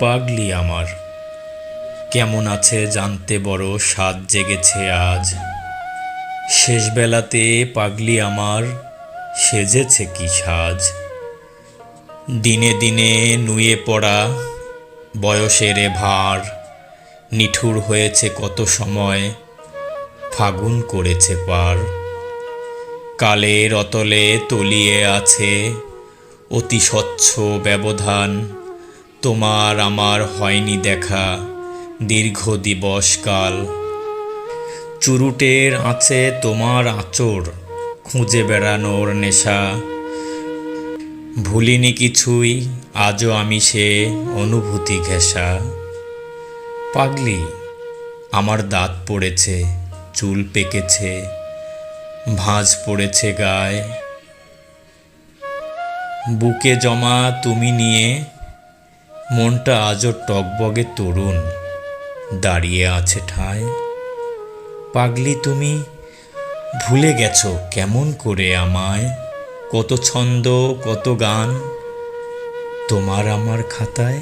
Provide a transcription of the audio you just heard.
পাগলি আমার। কেমন আছে জানতে বড় স্বাদ জেগেছে আজ। শেষ বেলাতে পাগলি আমার সেজেছে কি সাজ। দিনে দিনে নুয়ে পড়া বয়সের ভার, নিঠুর হয়েছে কত সময়, ফাগুন করেছে পার। কালের অতলে তলিয়ে আছে অতি স্বচ্ছ ব্যবধান তোমার আমার হয়নি দেখা দীর্ঘ দিবস কাল চুরুটের আছে তোমার আঁচড়, খুঁজে বেড়ানোর নেশা। ভুলিনি কিছুই, আজও আমি সে অনুভূতি ঘেঁষা। পাগলি, আমার দাঁত পড়েছে, চুল পেকেছে, ভাঁজ পড়েছে গায়ে। বুকে জমা তুমি নিয়ে মনটা আজও টকবগে তরুণ। দাঁড়িয়ে আছে ঠায় পাগলি তুমি, ভুলে গেছ কেমন করে আমায়? কত ছন্দ, কত গান, তোমার আমার খাতায়?